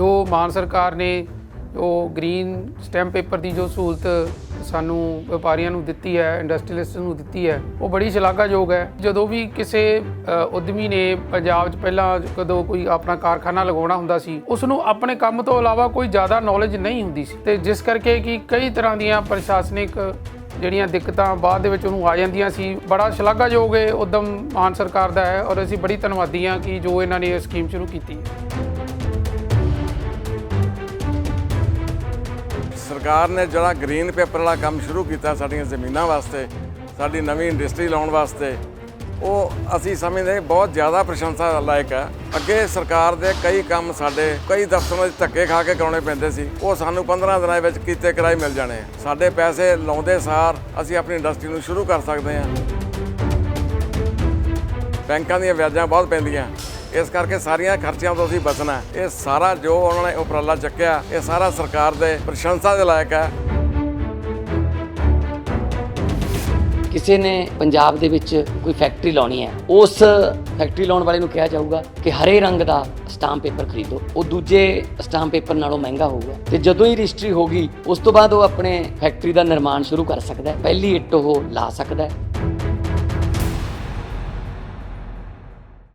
ਜੋ ਮਾਨ ਸਰਕਾਰ ਨੇ ਜੋ ਗ੍ਰੀਨ ਸਟੈਂਪ ਪੇਪਰ ਦੀ ਜੋ ਸਹੂਲਤ ਸਾਨੂੰ ਵਪਾਰੀਆਂ ਨੂੰ ਦਿੱਤੀ ਹੈ ਇੰਡਸਟਰੀਅਲਿਸਟ ਨੂੰ ਦਿੱਤੀ ਹੈ ਉਹ ਬੜੀ ਸ਼ਲਾਘਾਯੋਗ ਹੈ। ਜਦੋਂ ਵੀ ਕਿਸੇ ਅ, ਉਦਮੀ ਨੇ ਪੰਜਾਬ 'ਚ ਪਹਿਲਾਂ ਕਦੋਂ ਕੋਈ ਆਪਣਾ ਕਾਰਖਾਨਾ ਲਗਾਉਣਾ ਹੁੰਦਾ ਸੀ ਉਸ ਨੂੰ ਆਪਣੇ ਕੰਮ ਤੋਂ ਇਲਾਵਾ ਕੋਈ ਜ਼ਿਆਦਾ ਨੌਲੇਜ ਨਹੀਂ ਹੁੰਦੀ ਸੀ। ਤੇ ਜਿਸ ਕਰਕੇ ਕਿ ਕਈ ਤਰ੍ਹਾਂ ਦੀਆਂ ਪ੍ਰਸ਼ਾਸਨਿਕ ਜਿਹੜੀਆਂ ਦਿੱਕਤਾਂ ਬਾਅਦ ਦੇ ਵਿੱਚ ਉਹਨੂੰ ਆ ਜਾਂਦੀਆਂ ਸੀ ਬੜਾ ਸ਼ਲਾਘਾਯੋਗ ਇਹ ਉਦਮ ਮਾਨ ਸਰਕਾਰ ਦਾ ਹੈ ਔਰ ਅਸੀਂ ਬੜੀ ਧੰਨਵਾਦੀ ਹਾਂ ਕਿ ਜੋ ਇਹਨਾਂ ਨੇ ਇਹ ਸਕੀਮ ਸ਼ੁਰੂ ਕੀਤੀ ਹੈ। ਸਰਕਾਰ ਨੇ ਜਿਹੜਾ ਗ੍ਰੀਨ ਪੇਪਰ ਵਾਲਾ ਕੰਮ ਸ਼ੁਰੂ ਕੀਤਾ ਸਾਡੀਆਂ ਜ਼ਮੀਨਾਂ ਵਾਸਤੇ, ਸਾਡੀ ਨਵੀਂ ਇੰਡਸਟਰੀ ਲਾਉਣ ਵਾਸਤੇ, ਉਹ ਅਸੀਂ ਸਮਝਦੇ ਬਹੁਤ ਜ਼ਿਆਦਾ ਪ੍ਰਸ਼ੰਸਾ ਲਾਇਕ ਹੈ ਅੱਗੇ ਸਰਕਾਰ ਦੇ ਕਈ ਕੰਮ ਸਾਡੇ, ਕਈ ਦਫ਼ਤਰਾਂ 'ਚ ਧੱਕੇ ਖਾ ਕੇ ਕਰਾਉਣੇ ਪੈਂਦੇ ਸੀ। ਉਹ ਸਾਨੂੰ 15 ਦਿਨਾਂ ਵਿੱਚ ਕੀਤੇ ਕਰਾਈ ਮਿਲ ਜਾਣੇ ਸਾਡੇ ਪੈਸੇ ਲਾਉਂਦੇ ਸਾਰ ਅਸੀਂ ਆਪਣੀ ਇੰਡਸਟਰੀ ਨੂੰ ਸ਼ੁਰੂ ਕਰ ਸਕਦੇ ਹਾਂ। ਬੈਂਕਾਂ ਦੀਆਂ ਵਿਆਜਾਂ ਬਹੁਤ ਪੈਂਦੀਆਂ। ਇਸ ਕਰਕੇ ਸਾਰੀਆਂ ਖਰਚਿਆਂ ਤੋਂ ਅਸੀਂ ਬਚਣਾ ਇਹ ਸਾਰਾ ਜੋ ਉਹਨਾਂ ਨੇ ਉਪਰਾਲਾ ਚੱਕਿਆ, ਇਹ ਸਾਰਾ ਸਰਕਾਰ ਦੇ ਪ੍ਰਸ਼ੰਸਾ ਦੇ ਲਾਇਕ ਹੈ। ਕਿਸੇ ਨੇ ਪੰਜਾਬ ਦੇ ਵਿੱਚ ਕੋਈ ਫੈਕਟਰੀ ਲਾਉਣੀ ਹੈ, ਉਸ ਫੈਕਟਰੀ ਲਾਉਣ ਵਾਲੇ ਨੂੰ ਕਿਹਾ ਜਾਊਗਾ ਕਿ ਹਰੇ ਰੰਗ ਦਾ ਸਟਾਂਪ ਪੇਪਰ ਖਰੀਦੋ। ਉਹ ਦੂਜੇ ਸਟਾਮ ਪੇਪਰ ਨਾਲੋਂ ਮਹਿੰਗਾ ਹੋਊਗਾ। ਤੇ ਜਦੋਂ ਹੀ ਰਜਿਸਟਰੀ ਹੋਗੀ ਉਸ ਤੋਂ ਬਾਅਦ ਉਹ ਆਪਣੇ ਫੈਕਟਰੀ ਦਾ ਨਿਰਮਾਣ ਸ਼ੁਰੂ ਕਰ ਸਕਦਾ ਹੈ। ਪਹਿਲੀ ਇੱਟ ਉਹ ਲਾ ਸਕਦਾ ਹੈ।